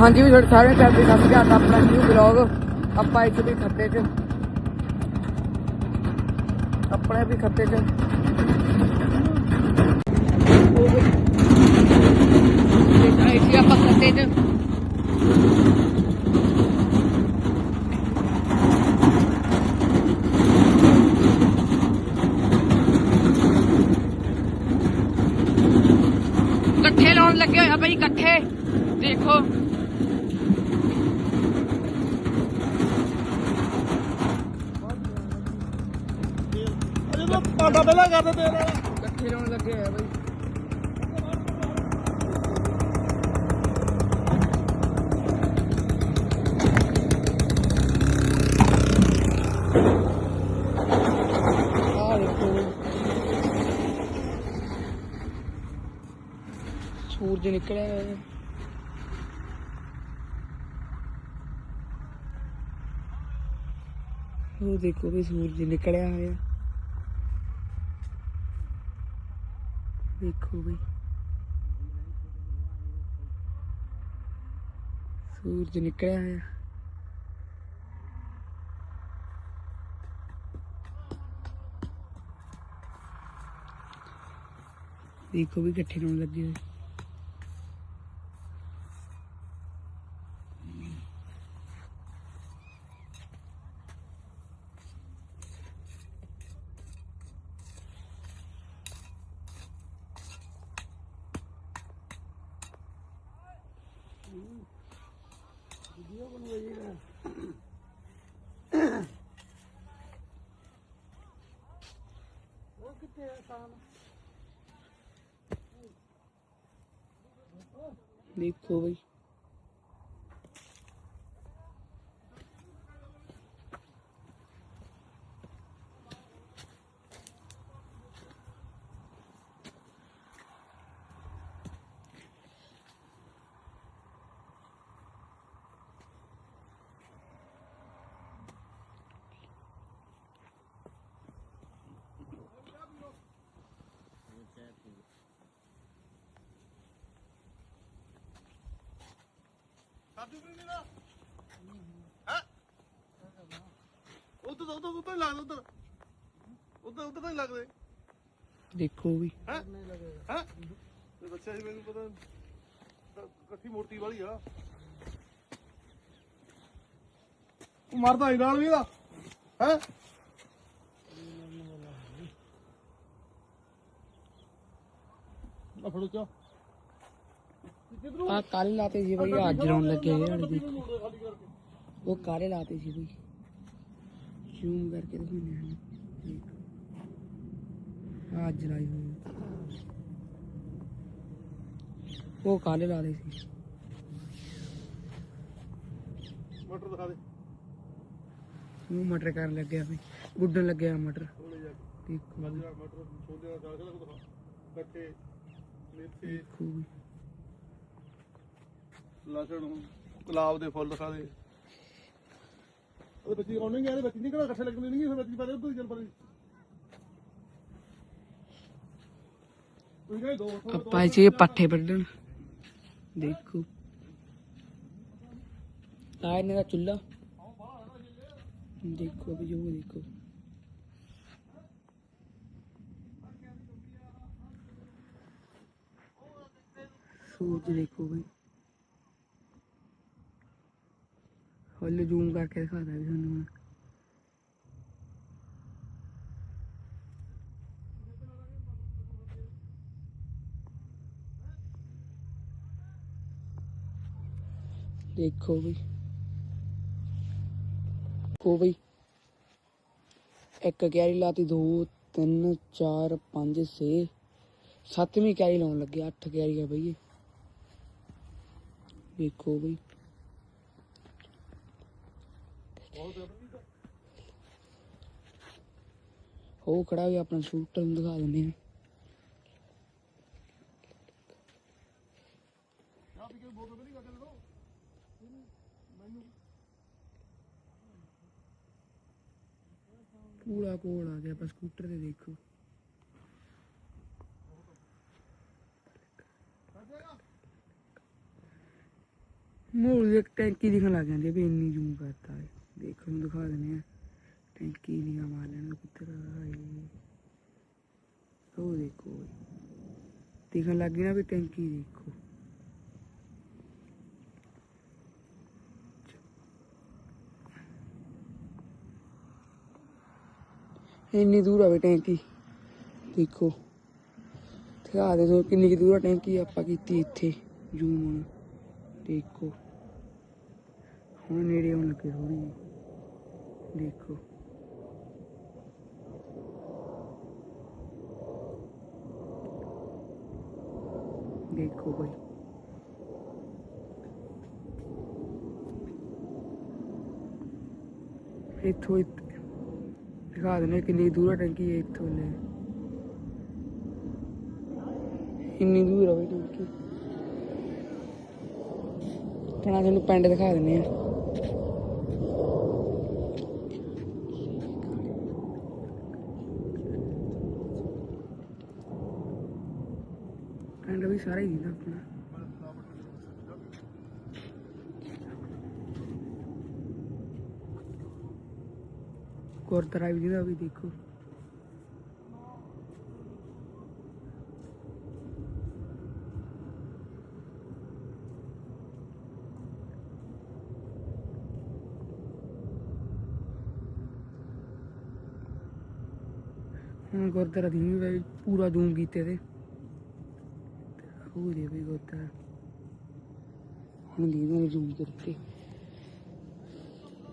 ਹਾਂਜੀ, ਵੀ ਤੁਹਾਡੇ ਸਾਰਿਆਂ ਨੂੰ ਕਰਦੇ ਸਤਿ ਸ਼੍ਰੀ ਅਕਾਲ, ਆਪਣਾ ਨਿਊ ਬਲੌਗ ਆਪਾਂ ਇੱਥੇ ਵੀ ਖੱਤੇ 'ਚ। ਆਪਣੇ ਵੀ ਖੱਤੇ 'ਚ। ਇੱਥੇ ਆਪਾਂ ਖੱਤੇ 'ਚ ਇਕੱਠੇ ਲਾਉਣ ਲੱਗੇ ਹੋਇਆ ਭਾਈ ਇਕੱਠੇ। ਦੇਖੋ। ਅਜੇ ਤਾਂ ਪਾਟਾ ਪਹਿਲਾਂ ਕਰਦੇ ਤੇਰੇ ਇਕੱਠੇ ਲਾਉਣ ਲੱਗੇ ਹੋਇਆ ਭਾਈ ਆਹ ਦੇਖੋ। ਸੂਰਜ ਨਿਕਲਿਆ ਹੋਇਆ ਉਹ ਦੇਖੋ ਵੀ ਸੂਰਜ ਨਿਕਲਿਆ ਹੋਇਆ। ਦੇਖੋ ਵੀ। ਸੂਰਜ ਨਿਕਲਿਆ ਹੋਇਆ। ਦੇਖੋ ਵੀ ਇਕੱਠੇ ਹੋਣ ਲੱਗੇ ਹੋਏ। ਦੇਖੋ ਸਾਡੀ ਵੀ ਨਹੀਂ ਨਾ। ਹੈ? ਉਧਰ ਉਧਰ ਉਧਰ ਹੀ ਲੱਗਦਾ ਉਧਰ। ਉਧਰ ਉਧਰ ਤਾਂ ਹੀ ਲੱਗਦੇ। ਦੇਖੋ ਵੀ। ਹੈ? ਹੈ? ਤੇ ਬੱਚਾ ਜੀ ਮੈਨੂੰ ਪਤਾ ਤਾਂ ਇਕੱਠੀ ਮੂਰਤੀ ਵਾਲੀ ਆ। ਤੂੰ ਮਰਦਾ ਹੀ ਨਾਲ ਵੀ ਇਹਦਾ। ਹੈ? ਨਾ ਫੜੋ ਚਾ ਆ ਕਾਲੇ ਲਾਤੇ ਸੀ ਬਈ ਅੱਜ ਲਾਉਣ ਲੱਗੇ ਹਣ ਉਹ ਕਾਲੇ ਲਾਤੇ ਸੀ ਬਈ। ਜ਼ੂਮ ਕਰਕੇ ਦਿਖਾਉਂਦੇ ਹਨ ਅੱਜ ਲਾਈ ਹੋਈ। ਉਹ ਕਾਲੇ ਲਾ ਲਏ ਸੀ। ਮਟਰ ਦਿਖਾ ਦੇ। ਉਹ ਮਟਰ ਕਰਨ ਲੱਗਿਆ ਬਈ। ਗੁੱਡਣ ਲੱਗਿਆ ਮਟਰ। ਦੇਖੋ। ਮਟਰ ਛੋਲੇ ਦਾ ਸਾਗ ਦਾ ਦਿਖਾ। ਕੱਟੇ ਮੇਥੇ। ਦੇਖੋ ਬਈ। ਲਸਣ ਗੁਲਾਬ ਦੇ ਫੁੱਲ ਦੇ ਉਹਦੇ ਬੱਚੀ ਆਉਣੇ ਨਹੀਂ ਆਦੇ ਬੱਚੀ ਨਹੀਂ ਕਿਹੜਾ ਇਕੱਠੇ ਲੱਗਣੇ ਨਹੀਂ ਫਿਰ ਬੱਚੀ ਪਾਰੇ ਉਧਰ ਚੱਲ ਪਰੇ। ਆਪਾਂ ਇਸੇ ਪੱਠੇ ਵੱਢਣ। ਦੇਖੋ। ਆ ਇਹਨਾਂ ਦਾ ਚੁੱਲਾ ਦੇਖੋ ਵੀ ਜੋ ਦੇਖੋ। ਸੂਰਜ ਦੇਖੋ ਬਈ। ਹੌਲੀ ਜ਼ੂਮ ਕਰਕੇ ਦਿਖਾਦਾ ਵੀ ਤੁਹਾਨੂੰ ਮੈਂ। ਦੇਖੋ ਵੀ। ਕੋ ਬਈ ਇੱਕ ਕੈਰੀ ਲਾਤੀ, ਦੋ, ਤਿੰਨ, ਚਾਰ, ਪੰਜ, ਛੇ। ਸੱਤਵੀਂ ਕੈਰੀ ਲਾਉਣ ਲੱਗੇ, ਅੱਠ ਕੈਰੀ ਆ ਬਈ ਇਹ ਦੇਖੋ ਬਈ ਉਹ ਖੜਾ ਵੀ ਆਪਣਾ ਸ਼ੂਟਰ ਨੂੰ ਦਿਖਾ ਦਿੰਦੇ ਆ। ਪੂਰਾ ਕੋਲ ਆ ਗਿਆ, ਆਪਾਂ ਸਕੂਟਰ ਤੇ ਦੇਖੋ। ਮੋੜ ਇੱਕ ਟੈਂਕੀ ਦਿਖਣ ਲੱਗ ਜਾਂਦੀ ਵੀ ਇੰਨੀ ਜ਼ੂਮ ਕਰਤਾ। ਹੈ ਦੇਖੋ ਨੂੰ ਦਿਖਾ ਦਿੰਦੇ ਆ। ਟੈਂਕੀ ਨੀਆਂ ਮਾਰ ਲੈਣ ਕਿੱਧਰ ਆਏ। ਉਹ ਦੇਖੋ ਦਿਖਣ ਲੱਗ ਗਈ ਨਾ ਵੀ ਟੈਂਕੀ ਦੇਖੋ। ਇੰਨੀ ਦੂਰ ਆਵੇ ਟੈਂਕੀ। ਦੇਖੋ। ਦਿਖਾ ਦੇ ਸੋ ਕਿੰਨੀ ਕੁ ਦੂਰ ਆ ਟੈਂਕੀ ਆਪਾਂ ਕੀਤੀ ਇੱਥੇ, ਜ਼ੂਮ ਹੁਣ। ਦੇਖੋ। ਹੁਣ ਨੇੜੇ ਆਉਣ ਲੱਗੇ ਥੋੜੀ ਦੇਖੋ। ਦੇਖੋ ਭਾਈ ਇੱਥੋਂ ਦਿਖਾ ਦਿੰਦੇ ਕਿੰਨੀ ਦੂਰ ਆ ਟੈਂਕੀ, ਇੱਥੋਂ ਲੈ। ਇੰਨੀ ਦੂਰ ਆ ਬਈ ਟੈਂਕੀ। ਤਣਾ ਤੁਹਾਨੂੰ ਪਿੰਡ ਦਿਖਾ ਦਿੰਦੇ ਆ ਪਿੰਡ ਵੀ ਸਾਰਾ ਹੀ ਦਿਖਦਾ ਆਪਣਾ ਗੁਰਦੁਆਰਾ ਵੀ ਦਿਖਦਾ ਉਹ ਵੀ ਦੇਖੋ ਹੁਣ ਗੁਰਦੁਆਰਾ ਦੀ ਵੀ ਪੂਰਾ ਜ਼ੂਮ ਕੀਤੇ ਤੇ ਹੋ ਜੇ ਹੁਣ ਦੀਦਾ ਨੇ ਜ਼ੂਮ ਕਰਕੇ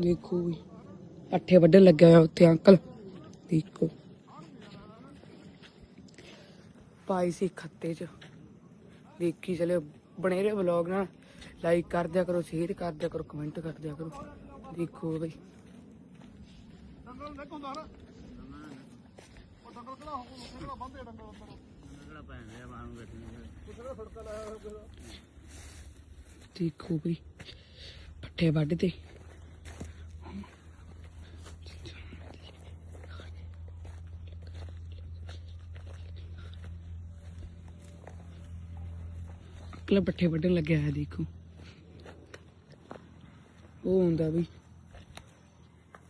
ਦੇਖੋ ਵੀ, ਅੱਠੇ ਵੱਢਣ ਲੱਗਿਆ ਹੋਇਆ ਉੱਥੇ ਅੰਕਲ। ਦੇਖੋ। ਪਾਈ ਸੀ ਖੱਤੇ 'ਚ। ਦੇਖੀ, ਚਲੇ ਬਣੇ ਰਹੇ ਵਲੌਗ ਨਾ ਲਾਈਕ ਕਰ ਦਿਆ ਕਰੋ ਸ਼ੇਅਰ ਕਰ ਦਿਆ ਕਰੋ ਕਮੈਂਟ ਕਰ ਦਿਆ ਕਰੋ। ਦੇਖੋ ਬਈ ਡੰਗਰ ਨਿਕ ਹੁੰਦਾ ਉਹ ਡੰਗਰ ਕਿਹੜਾ ਹੋ ਕਿਹੜਾ ਬੰਦੇ ਡੰਗਰ ਅੰਦਰ। ਪੈਂਦੇ ਆ ਬਾਹਰ ਨੂੰ ਬੈਠੇ ਕਿਹੜਾ ਸੜਕਾ ਲਾਇਆ ਹੋਇਆ ਕਿਸੇ ਦਾ ਦੇਖੋ ਬਈ, ਪੱਠੇ ਵੱਢਦੇ ਤੇ। ਪੱਠੇ ਵੱਢਣ ਲੱਗਿਆ ਹੈ ਦੇਖੋ। ਉਹ ਹੁੰਦਾ ਵੀ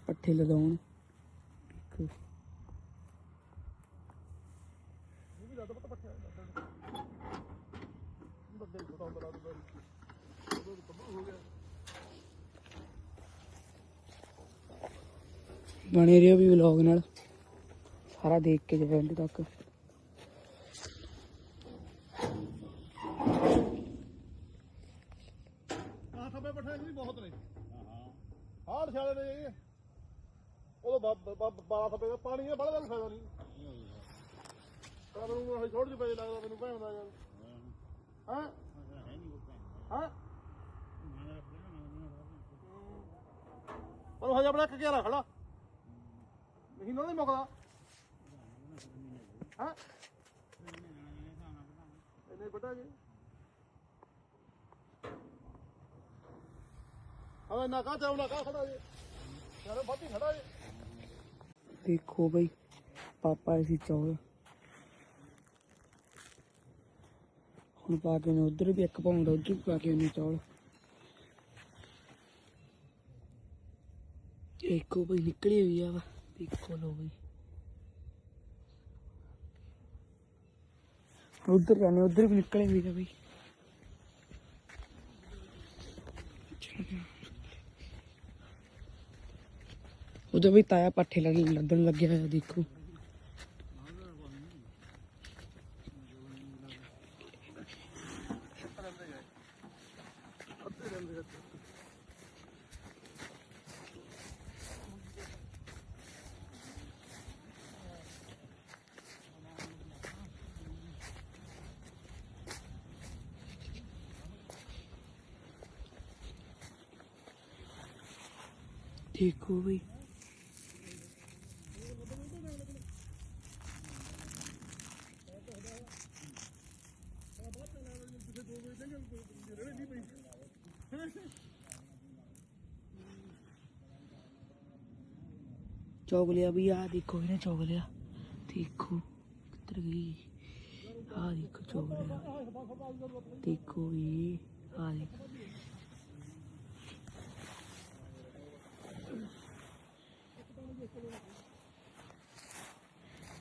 ਪੱਠੇ ਲਗਾਉਣ ਦੇਖੋ ਬਣੇ ਰਹੋ ਵੀ ਵਲੌਗ ਨਾਲ। ਸਾਰਾ ਦੇਖ ਕੇ ਜਾਓ ਐਂਡ ਤੱਕ। ਆਹ ਥੱਬੇ ਵੀ ਬਹੁਤ ਨੇ ਹਾਂ ਹਾਂ ਛਾਲੇ ਨੇ ਉਹ ਬਾਰਾ ਥੱਬੇ ਦਾ ਪਾਣੀ ਹੈ ਬੜਾ ਦਾ ਫਾਇਦਾ ਨਹੀਂ ਪਰ ਮੈਨੂੰ ਉਹ ਛੋੜ ਜਿਹੀ ਪਈ ਲੱਗਦਾ ਮੈਨੂੰ ਭੈਣ ਦਾ ਯਾਰ ਹਾਂ ਹਾਂ ਪਰ ਉਹ ਹਜੇ ਆਪਣਾ ਇੱਕ ਘੇਰਾ ਖੜਾ। ਨਹੀਂ ਨਹੀਂ ਮੁੱਕਦਾ। ਹਾਂ? ਇਹਨੇ ਬਟਾ ਜੀ। ਹਾਂ ਨਾ ਕਾ ਚਾਉ ਨਾ ਕਾ ਖੜਾ ਜੀ? ਯਾਰ ਬਾਤੀ ਖੜਾ ਜੀ। ਦੇਖੋ ਬਈ, ਪਾਪਾ ਅਸੀਂ ਚੌਲ। ਹੁਣ ਪਾ ਕੇ ਨੇ ਉਧਰ ਵੀ ਇੱਕ ਪਾਉਂਦਾ, ਉਧਰ ਪਾ ਕੇ ਉਹਨੇ ਚੌਲ। ਦੇਖੋ ਬਈ, ਨਿਕਲੀ ਹੋਈ ਆ ਵਾ। ਦੇਖੋ ਲੋ ਬਈ ਉਧਰ ਜਾਣੇ ਉਧਰ ਵੀ ਨਿਕਲੇ ਹੋਈ ਆ ਬਈ ਉਧਰ ਵੀ ਤਾਇਆ ਪੱਠੇ ਲੱਗ ਲੱਦਣ ਲੱਗਿਆ ਹੋਇਆ ਦੇਖੋ ਦੇਖੋ ਬਈ। ਚੌਕ ਲਿਆ ਵੀ ਆ ਦੇਖੋ ਇਹਨੇ ਚੌਕ ਲਿਆ ਦੇਖੋ ਕਿੱਧਰ ਗਈ। ਆ ਦੇਖੋ ਚੌਕ ਲਿਆ ਦੇਖੋ ਵੀ ਆ ਦੇਖੋ।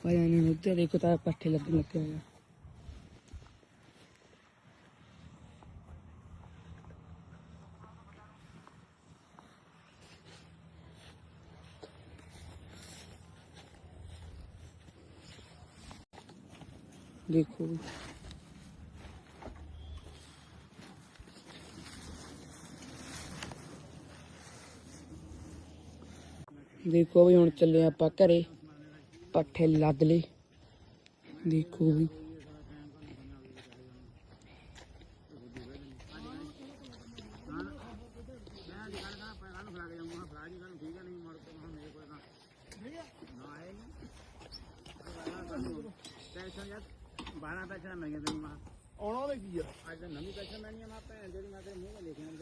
ਪਾ ਨਹੀਂ ਨੇ ਉੱਤੇ, ਦੇਖੋ ਤਾਂ ਪੱਠੇ ਲੱਗਣ ਲੱਗੇ ਹੋਏ ਆ। ਦੇਖੋ ਦੇਖੋ ਵੀ ਹੁਣ ਚੱਲੇ ਆਪਾਂ ਘਰੇ। ਪੱਠੇ ਲੱਦ ਲਏ। ਦੇਖੋ ਵੀ।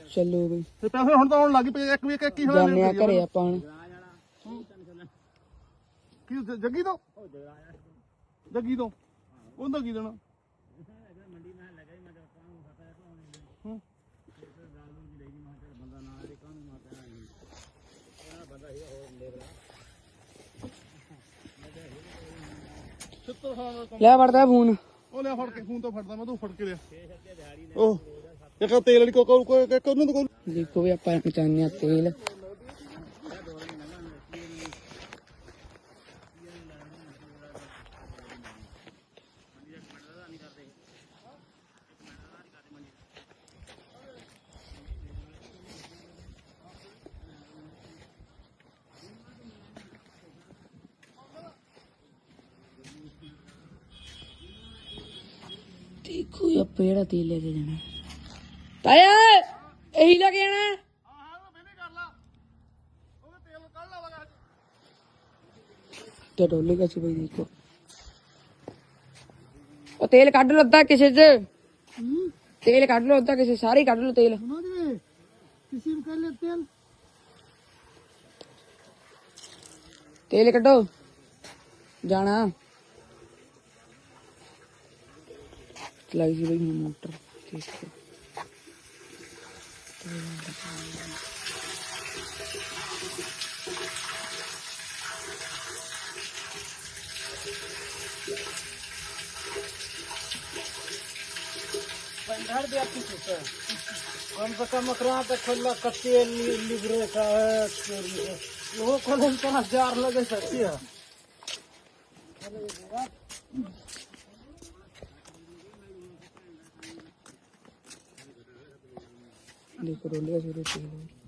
ਚੱਲੋ ਬਈ ਤੇ ਪੈਸੇ ਹੁਣ ਤਾਂ ਆਉਣ ਲੱਗ ਪਏ ਇੱਕ ਵੀ ਇੱਕ ਕੀ ਹੋਇਆ ਜਾਣੇ ਆ ਘਰੇ ਆਪਾਂ ਹੁਣ। ਕੀ ਜੱਗੀ ਤੋਂ? ਜੱਗੀ ਤੋਂ? ਉਹਦਾ ਕੀ ਦੇਣਾ? ਹੂੰ। ਦਾ। ਲੈ ਵੜਦਾ ਫੋਨ। ਉਹ ਲਿਆ ਫੜ ਕੇ ਫੋਨ ਤੋਂ ਫੜਦਾ ਮੈਂ ਤੂੰ ਫੜ ਕੇ ਲਿਆ। ਉਹ ਇੱਕ ਤੇਲ ਵਾਲੀ ਕੋ ਕੋ ਕੋ ਇੱਕ ਉਹਨੂੰ ਤੋਂ ਦੇਖੋ ਵੀ ਆਪਾਂ ਪਹੁੰਚਾਉਂਦੇ ਆ ਤੇਲ। ਦੇਖੋ ਇਹ ਆਪਾਂ ਜਿਹੜਾ ਤੇਲ ਲੈ ਕੇ ਜਾਣਾ ਤਾਇਆ ਇਹੀ ਲੈ ਕੇ ਜਾਣਾ ਹਾਂ ਹਾਂ ਉਹ ਬੇਨੇ ਕਰ ਲਾ ਉਹਦੇ ਤੇਲ ਕੱਢ ਲਾ ਵਗਾ ਤੇ ਡੋਲੇਗਾ ਸੀ ਬਈ ਦੇਖੋ ਉਹ ਤੇਲ ਕੱਢ ਲੋ ਅੱਧਾ ਕਿਸੇ ਚ ਤੇਲ ਕੱਢ ਲੋ ਅੱਧਾ ਕਿਸੇ ਸਾਰੇ ਹੀ ਕੱਢ ਲੋ ਤੇਲ समझ गए किसी में कर ले तेल ਤੇਲ ਕੱਢੋ मस्त लगी भाई मोटर पंडार कौन मकरा तो खोला कत्ते लिबरे का है वो लगे सकती है। ਦੇਖੋ ਡੋਲੇਗਾ ਸੀ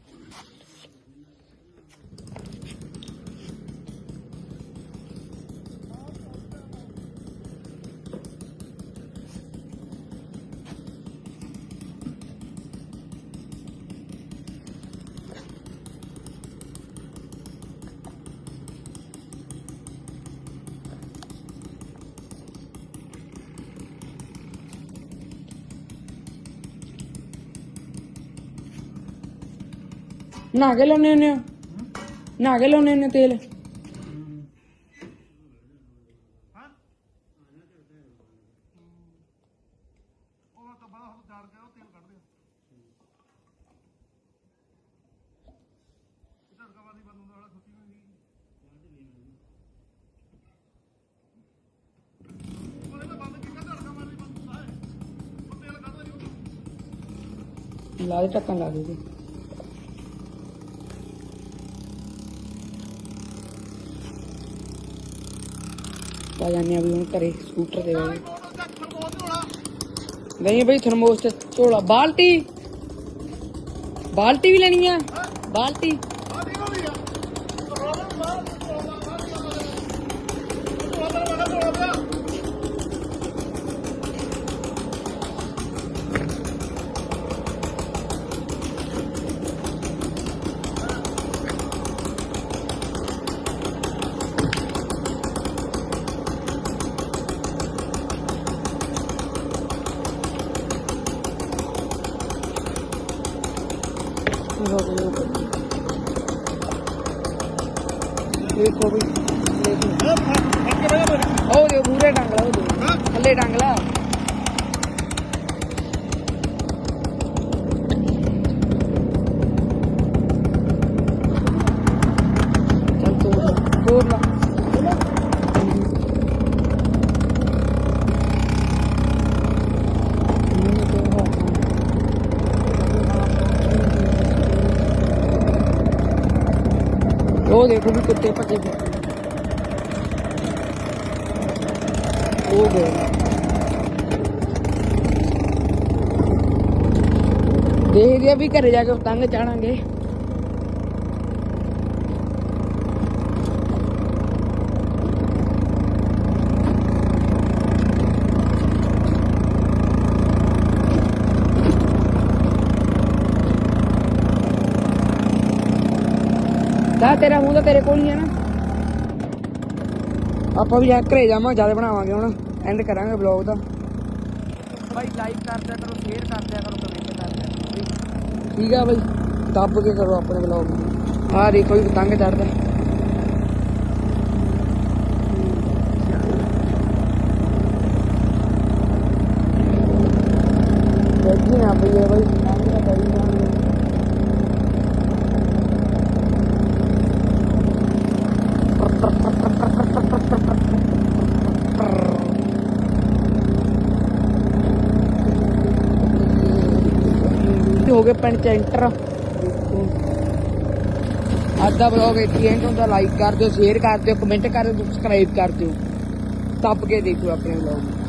ਝੜਕਾ ਵਾਲੀ ਬੰਦ ਹੁੰਦਾ ਹੈ? ਉਹ ਤੇਲ ਕੱਢਦਾ ਨਹੀਂ ਉਹ ਲਾ ਦੇ ਢੱਕਣ ਲਾ ਦੇ ਇਹਦੇ। ਪਾ ਆ ਵੀ ਹੁਣ ਘਰੇ ਸਕੂਟਰ ਤੇ ਵੇ ਨਹੀਂ ਬਈ ਥਰਮੋਸ ਤੇ ਝੋਲਾ ਬਾਲਟੀ! ਬਾਲਟੀ ਵੀ ਲੈਣੀ ਆ। ਬਾਲਟੀ! ਦੇਖੋ ਵੀ ਦੇਖੋ ਉਹ ਦੇ ਪੂਰੇ ਡੰਗ ਲਾ ਉਹ ਦੇ ਥੱਲੇ ਡੰਗ ਲਾ ਚੱਲ ਤੋੜ ਲਾ ਤੋੜ ਲਾ ਉਹ ਦੇਖੋ ਵੀ ਕੁੱਤੇ ਭੱਜੇ ਫਿਰਦੇ ਗਏ ਦੇਖਦੇ ਆ ਵੀ ਘਰੇ ਜਾ ਕੇ ਪਤੰਗ ਚਾੜਾਂਗੇ ਦਾ ਤੇਰਾ ਮੂੰਹ ਤਾਂ ਤੇਰੇ ਕੋਲ ਹੀ ਹੈ ਨਾ। ਆਪਾਂ ਵੀ ਜਾ ਘਰੇ ਜਾਵਾਂ ਜ਼ਿਆਦਾ ਬਣਾਵਾਂਗੇ ਹੁਣ। ਐਂਡ ਕਰਾਂਗੇ ਵਲੌਗ ਦਾ ਭਾਈ ਲਾਈਕ ਕਰ ਦਿਆ ਕਰੋ ਸ਼ੇਅਰ ਕਰ ਦਿਆ ਕਰੋ ਕਮੈਂਟ ਕਰ ਦਿਆ ਕਰੋ। ਠੀਕ ਆ ਭਾਈ ਦੱਬ ਕੇ ਕਰੋ ਆਪਣੇ ਵਲੌਗ ਨੂੰ। ਆਹ ਦੇਖੋ ਵੀ ਪਤੰਗ ਚੜਦਾ ਦੇਖੀ ਨਾ ਪਈ ਹੈ ਭਾਈ ਪਤੰਗ ਤਾਂ ਕਰੀ ਜਾਣਗੇ ਹੋ ਗਏ ਪਿੰਡ ਚ ਐਂਟਰ ਅੱਜ ਦਾ ਬਲੌਗ ਇੱਥੇ ਐਂਡ ਹੁੰਦਾ ਲਾਈਕ ਕਰ ਦਿਓ ਸ਼ੇਅਰ ਕਰ ਦਿਓ ਕਮੈਂਟ ਕਰ ਦਿਓ ਸਬਸਕ੍ਰਾਈਬ ਕਰ ਦਿਓ। ਦੱਬ ਕੇ ਦੇਖੋ ਆਪਣੇ ਬਲੌਗ